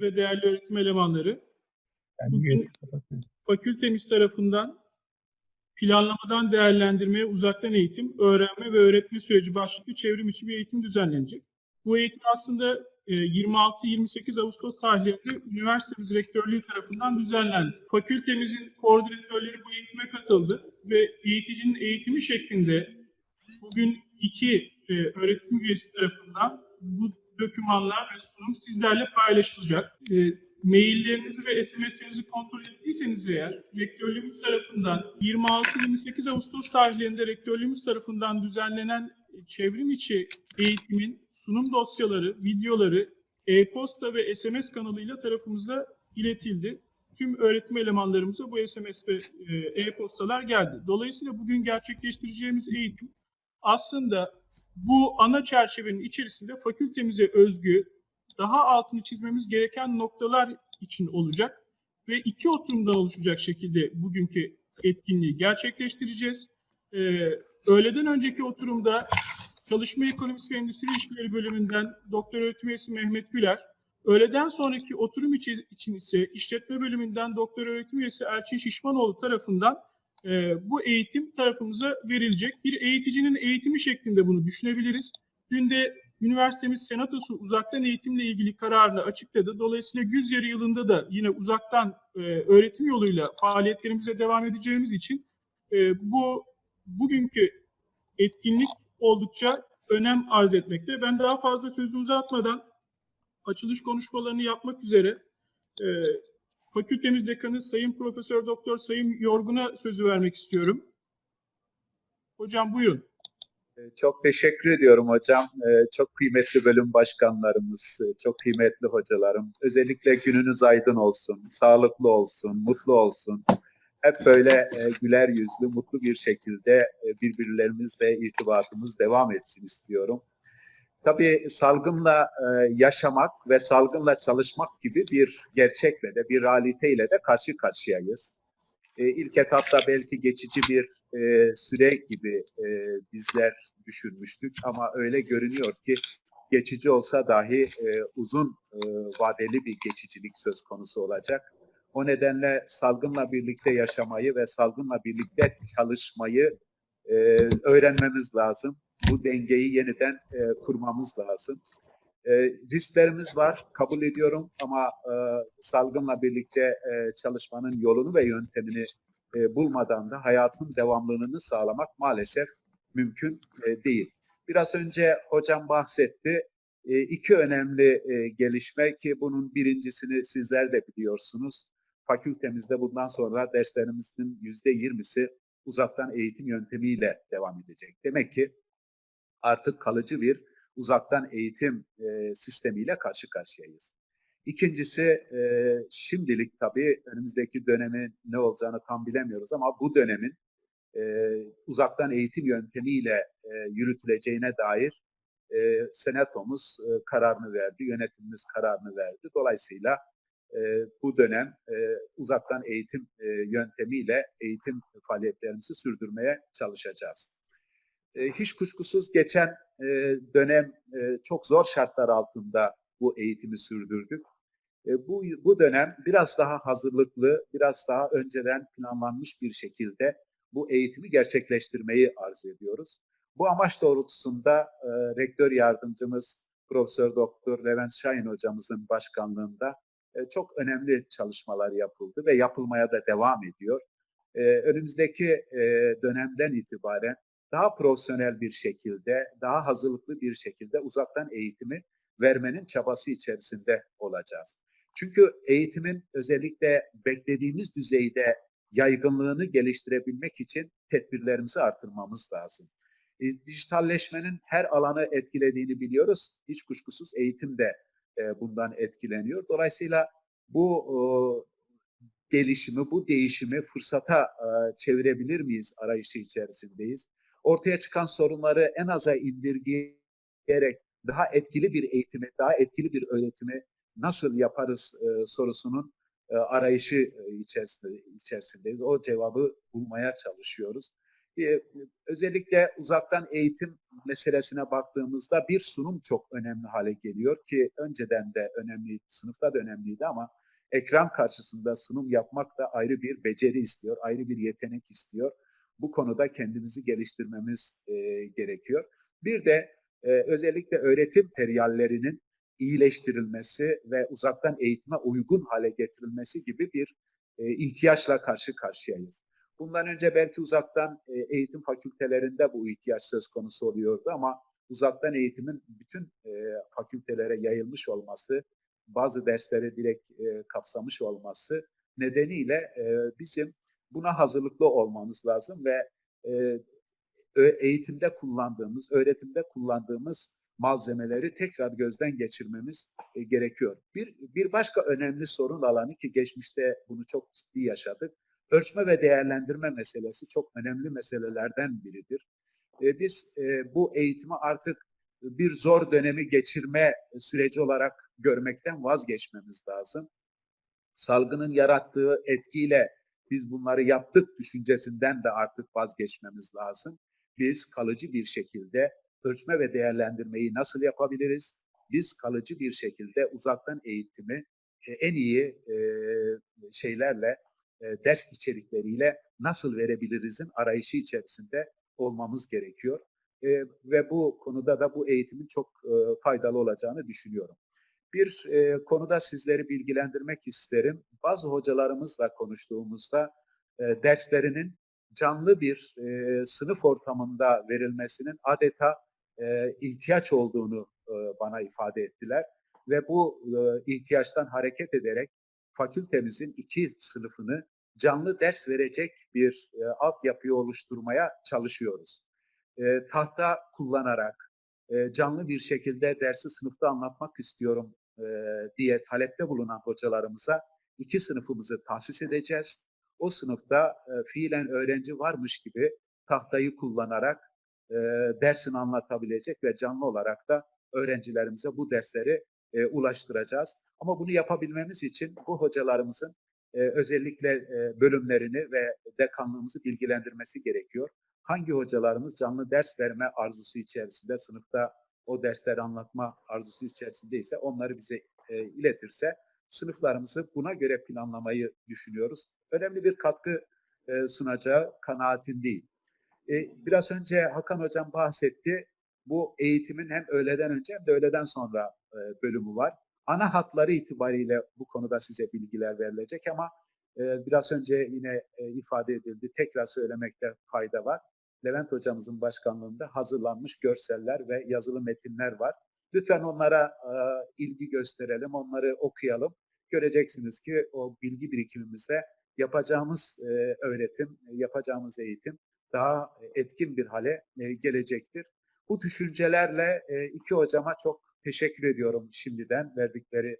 ve değerli öğretim elemanları. Ben Bugün-. Fakültemiz tarafından planlamadan değerlendirmeye uzaktan eğitim, öğrenme ve öğretme süreci başlıklı çevrim içi bir eğitim düzenlenecek. Bu eğitim aslında e, 26-28 Ağustos tarihlerinde üniversitemiz rektörlüğü tarafından düzenlendi. Fakültemizin koordinatörleri bu eğitime katıldı ve eğiticinin eğitimi şeklinde bugün iki e, öğretim üyesi tarafından bu dokümanlar ve sunum sizlerle paylaşılacak. E, maillerinizi ve SMS'inizi kontrol ettiyseniz eğer rektörlüğümüz tarafından 26-28 Ağustos tarihlerinde rektörlüğümüz tarafından düzenlenen çevrim içi eğitimin sunum dosyaları, videoları e-posta ve SMS kanalıyla tarafımıza iletildi. Tüm öğretim elemanlarımıza bu SMS ve e, e-postalar geldi. Dolayısıyla bugün gerçekleştireceğimiz eğitim aslında bu ana çerçevenin içerisinde fakültemize özgü daha altını çizmemiz gereken noktalar için olacak ve iki oturumdan oluşacak şekilde bugünkü etkinliği gerçekleştireceğiz. Ee, öğleden önceki oturumda Çalışma Ekonomisi ve Endüstri İlişkileri bölümünden Doktor Öğretim Üyesi Mehmet Güler, öğleden sonraki oturum içi- için ise İşletme bölümünden Doktor Öğretim Üyesi Elçin Şişmanoğlu tarafından e, bu eğitim tarafımıza verilecek. Bir eğiticinin eğitimi şeklinde bunu düşünebiliriz. Dün de üniversitemiz senatosu uzaktan eğitimle ilgili kararını açıkladı. Dolayısıyla güz yarı yılında da yine uzaktan e, öğretim yoluyla faaliyetlerimize devam edeceğimiz için e, bu bugünkü etkinlik oldukça önem arz etmekte. Ben daha fazla sözü uzatmadan açılış konuşmalarını yapmak üzere e, Fakültemiz Dekanı Sayın Profesör Doktor Sayın Yorgun'a sözü vermek istiyorum. Hocam buyurun. Ee, Çok teşekkür ediyorum hocam. Ee, Çok kıymetli bölüm başkanlarımız, e, çok kıymetli hocalarım. Özellikle gününüz aydın olsun, sağlıklı olsun, mutlu olsun. Hep böyle e, güler yüzlü, mutlu bir şekilde e, birbirlerimizle irtibatımız devam etsin istiyorum. Tabii salgınla e, yaşamak ve salgınla çalışmak gibi bir gerçekle de, bir realiteyle de karşı karşıyayız. E, ilk etapta belki geçici bir e, süre gibi e, bizler düşünmüştük ama öyle görünüyor ki geçici olsa dahi e, uzun vadeli bir geçicilik söz konusu olacak. O nedenle salgınla birlikte yaşamayı ve salgınla birlikte çalışmayı öğrenmemiz lazım. Bu dengeyi yeniden e, kurmamız lazım. E, risklerimiz var, kabul ediyorum ama e, salgınla birlikte e, çalışmanın yolunu ve yöntemini e, bulmadan da hayatın devamlılığını sağlamak maalesef mümkün e, değil. Biraz önce hocam bahsetti. E, iki önemli e, gelişme ki bunun birincisini sizler de biliyorsunuz. Fakültemizde bundan sonra derslerimizin yüzde yirmisi uzaktan eğitim yöntemiyle devam edecek. Demek ki artık kalıcı bir uzaktan eğitim e, sistemiyle karşı karşıyayız. İkincisi e, şimdilik tabii önümüzdeki dönemin ne olacağını tam bilemiyoruz ama bu dönemin e, uzaktan eğitim yöntemiyle e, yürütüleceğine dair e, senatomuz e, kararını verdi, yönetimimiz kararını verdi. Dolayısıyla e, bu dönem e, uzaktan eğitim e, yöntemiyle eğitim faaliyetlerimizi sürdürmeye çalışacağız. E, hiç kuşkusuz geçen e, dönem e, çok zor şartlar altında bu eğitimi sürdürdük. E, bu, bu dönem biraz daha hazırlıklı, biraz daha önceden planlanmış bir şekilde bu eğitimi gerçekleştirmeyi arzu ediyoruz. Bu amaç doğrultusunda e, rektör yardımcımız Profesör Doktor Levent Şahin hocamızın başkanlığında e, çok önemli çalışmalar yapıldı ve yapılmaya da devam ediyor. E, önümüzdeki e, dönemden itibaren daha profesyonel bir şekilde, daha hazırlıklı bir şekilde uzaktan eğitimi vermenin çabası içerisinde olacağız. Çünkü eğitimin özellikle beklediğimiz düzeyde yaygınlığını geliştirebilmek için tedbirlerimizi artırmamız lazım. E, dijitalleşmenin her alanı etkilediğini biliyoruz. Hiç kuşkusuz eğitim de e, bundan etkileniyor. Dolayısıyla bu e, gelişimi, bu değişimi fırsata e, çevirebilir miyiz arayışı içerisindeyiz. Ortaya çıkan sorunları en aza indirgeyerek daha etkili bir eğitimi, daha etkili bir öğretimi nasıl yaparız e, sorusunun e, arayışı e, içerisinde içerisindeyiz. O cevabı bulmaya çalışıyoruz. E, özellikle uzaktan eğitim meselesine baktığımızda bir sunum çok önemli hale geliyor ki önceden de önemliydi, sınıfta da önemliydi ama ekran karşısında sunum yapmak da ayrı bir beceri istiyor, ayrı bir yetenek istiyor. Bu konuda kendimizi geliştirmemiz e, gerekiyor. Bir de e, özellikle öğretim materyallerinin iyileştirilmesi ve uzaktan eğitime uygun hale getirilmesi gibi bir e, ihtiyaçla karşı karşıyayız. Bundan önce belki uzaktan e, eğitim fakültelerinde bu ihtiyaç söz konusu oluyordu ama uzaktan eğitimin bütün e, fakültelere yayılmış olması, bazı dersleri direkt e, kapsamış olması nedeniyle e, bizim buna hazırlıklı olmamız lazım ve e, eğitimde kullandığımız, öğretimde kullandığımız malzemeleri tekrar gözden geçirmemiz e, gerekiyor. Bir, bir başka önemli sorun alanı ki geçmişte bunu çok ciddi yaşadık. Ölçme ve değerlendirme meselesi çok önemli meselelerden biridir. E, biz e, bu eğitimi artık bir zor dönemi geçirme süreci olarak görmekten vazgeçmemiz lazım. Salgının yarattığı etkiyle biz bunları yaptık düşüncesinden de artık vazgeçmemiz lazım. Biz kalıcı bir şekilde ölçme ve değerlendirmeyi nasıl yapabiliriz? Biz kalıcı bir şekilde uzaktan eğitimi e, en iyi e, şeylerle, e, ders içerikleriyle nasıl verebilirizin arayışı içerisinde olmamız gerekiyor. Ve bu konuda da bu eğitimin çok faydalı olacağını düşünüyorum. Bir e, konuda sizleri bilgilendirmek isterim. Bazı hocalarımızla konuştuğumuzda e, derslerinin canlı bir e, sınıf ortamında verilmesinin adeta e, ihtiyaç olduğunu e, bana ifade ettiler. Ve bu e, ihtiyaçtan hareket ederek fakültemizin iki sınıfını canlı ders verecek bir e, altyapıyı oluşturmaya çalışıyoruz. E, tahta kullanarak e, canlı bir şekilde dersi sınıfta anlatmak istiyorum e, diye talepte bulunan hocalarımıza iki sınıfımızı tahsis edeceğiz. O sınıfta e, fiilen öğrenci varmış gibi tahtayı kullanarak e, dersini anlatabilecek ve canlı olarak da öğrencilerimize bu dersleri e, ulaştıracağız. Ama bunu yapabilmemiz için bu hocalarımızın e, özellikle e, bölümlerini ve dekanlığımızı bilgilendirmesi gerekiyor. Hangi hocalarımız canlı ders verme arzusu içerisinde, sınıfta o dersleri anlatma arzusu içerisindeyse onları bize e, iletirse sınıflarımızı buna göre planlamayı düşünüyoruz. Önemli bir katkı e, sunacağı kanaatim. E, biraz önce Hakan Hocam bahsetti. Bu eğitimin hem öğleden önce hem de öğleden sonra e, bölümü var. Ana hatları itibariyle bu konuda size bilgiler verilecek ama e, biraz önce yine e, ifade edildi. Tekrar söylemekte fayda var. Levent hocamızın başkanlığında hazırlanmış görseller ve yazılı metinler var. Lütfen onlara e, ilgi gösterelim, onları okuyalım. Göreceksiniz ki o bilgi birikimimizde yapacağımız e, öğretim, yapacağımız eğitim daha etkin bir hale e, gelecektir. Bu düşüncelerle e, iki hocama çok teşekkür ediyorum şimdiden verdikleri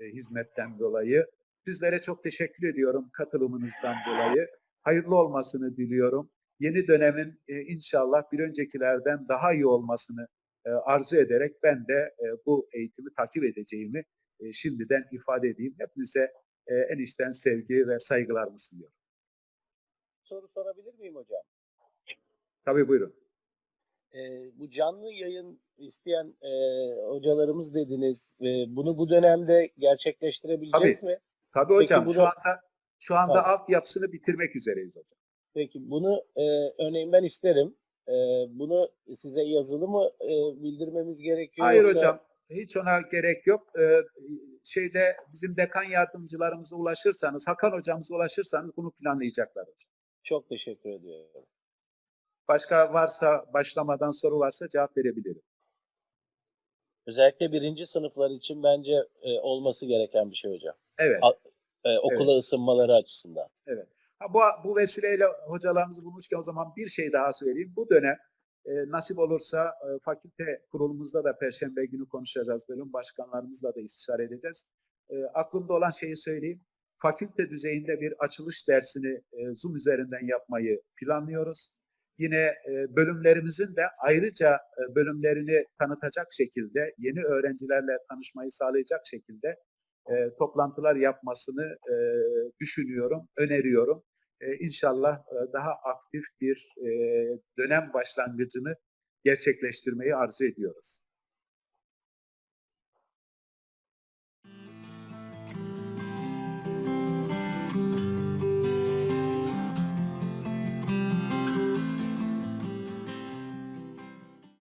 e, hizmetten dolayı. Sizlere çok teşekkür ediyorum katılımınızdan dolayı. Hayırlı olmasını diliyorum. Yeni dönemin e, inşallah bir öncekilerden daha iyi olmasını e, arzu ederek ben de e, bu eğitimi takip edeceğimi e, şimdiden ifade edeyim. Hepinize e, en içten sevgi ve saygılarımı sunuyorum. soru sorabilir miyim hocam? Tabii buyurun. Ee, bu canlı yayın isteyen e, hocalarımız dediniz. ve bunu bu dönemde gerçekleştirebileceğiz mi? Tabii Peki hocam bunu- şu anda şu anda altyapısını bitirmek üzereyiz hocam. Peki bunu e, örneğin ben isterim. E, bunu size yazılı mı e, bildirmemiz gerekiyor? Hayır yoksa- hocam hiç ona gerek yok. Ee, şeyde bizim dekan yardımcılarımıza ulaşırsanız, Hakan hocamıza ulaşırsanız bunu planlayacaklar hocam. Çok teşekkür ediyorum. Başka varsa başlamadan soru varsa cevap verebilirim. Özellikle birinci sınıflar için bence e, olması gereken bir şey hocam. Evet. Al- E, okula ısınmaları açısından. Ha, bu, bu vesileyle hocalarımızı bulmuşken o zaman bir şey daha söyleyeyim. Bu dönem e, nasip olursa e, fakülte kurulumuzda da Perşembe günü konuşacağız. Bölüm başkanlarımızla da istişare edeceğiz. E, aklımda olan şeyi söyleyeyim. Fakülte düzeyinde bir açılış dersini e, Zoom üzerinden yapmayı planlıyoruz. Yine e, bölümlerimizin de ayrıca e, bölümlerini tanıtacak şekilde, yeni öğrencilerle tanışmayı sağlayacak şekilde e, toplantılar yapmasını e, düşünüyorum, öneriyorum. E, inşallah daha aktif bir dönem başlangıcını gerçekleştirmeyi arzu ediyoruz.